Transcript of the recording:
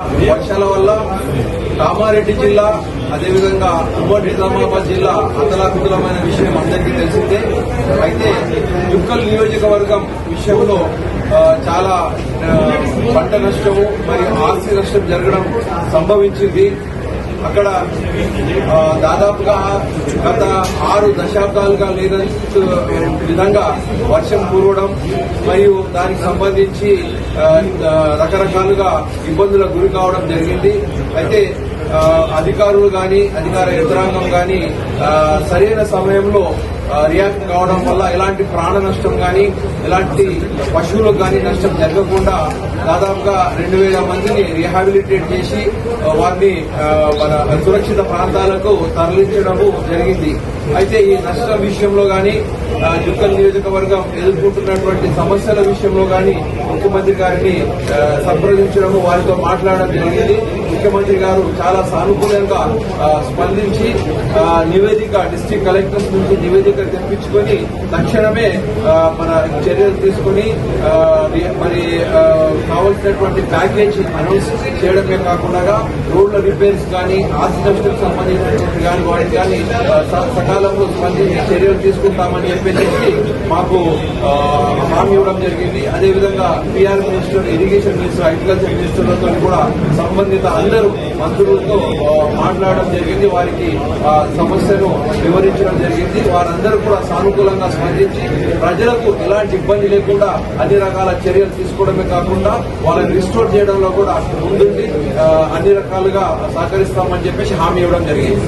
వర్షాల వల్ల కామారెడ్డి జిల్లా అదేవిధంగా ఉమ్మడి నిజామాబాద్ జిల్లా అతలాకుతలమైన విషయం అందరికీ తెలిసిందే. అయితే యుక్కల్ నియోజకవర్గం విషయంలో చాలా పంట నష్టము మరియు ఆస్తి నష్టం జరగడం సంభవించింది. అక్కడ దాదాపుగా గత ఆరు దశాబ్దాలుగా లేదని విధంగా వర్షం కురవడం మరియు దానికి సంబంధించి రకరకాలుగా ఇబ్బందులకు గురి కావడం జరిగింది. అయితే అధికారులు కానీ అధికార యంత్రాంగం కానీ సరైన సమయంలో రియాక్ట్ కావడం వల్ల ఎలాంటి ప్రాణ నష్టం కానీ ఎలాంటి పశువులకు కానీ నష్టం జరగకుండా దాదాపుగా రెండు వేల మందిని రిహాబిలిటేట్ చేసి వారిని మన సురక్షిత ప్రాంతాలకు తరలించడము జరిగింది. అయితే ఈ నష్టం విషయంలో కానీ జుక్కల్ నియోజకవర్గం ఎదుర్కొంటున్నటువంటి సమస్యల విషయంలో కానీ ముఖ్యమంత్రి గారిని సంప్రదించడము వారితో మాట్లాడడం జరిగింది. ముఖ్యమంత్రి గారు చాలా సానుకూలంగా స్పందించి నివేదిక డిస్టిక్ కలెక్టర్స్ నుంచి నివేదిక తెప్పించుకొని తక్షణమే ఆ, మన చర్యలు తీసుకొని ఆ, మరి కావలసినటువంటి ప్యాకేజ్ అనౌన్స్ చేయడమే కాకుండా రోడ్ల రిపేర్స్ కానీ ఆస్తి సంబంధించినటువంటి కానీ వాటికి కానీ సకాలంలో స్పందించి చర్యలు తీసుకుంటామని చెప్పేసి మాకు హామీ ఇవ్వడం జరిగింది. అదేవిధంగా PR minister irrigation minister agriculture మినిస్టర్లతో కూడా సంబంధిత అందరూ మంత్రులతో మాట్లాడడం జరిగింది. వారికి సమస్యను వివరించడం జరిగింది. వారందరూ కూడా సానుకూలంగా స్పందించి ప్రజలకు ఎలాంటి ఇబ్బంది లేకుండా అన్ని రకాల చర్యలు తీసుకోవడమే కాకుండా వాళ్ళని రిస్టోర్ చేయడంలో కూడా ముందుండి అన్ని రకాలుగా సహకరిస్తామని చెప్పేసి హామీ ఇవ్వడం జరిగింది.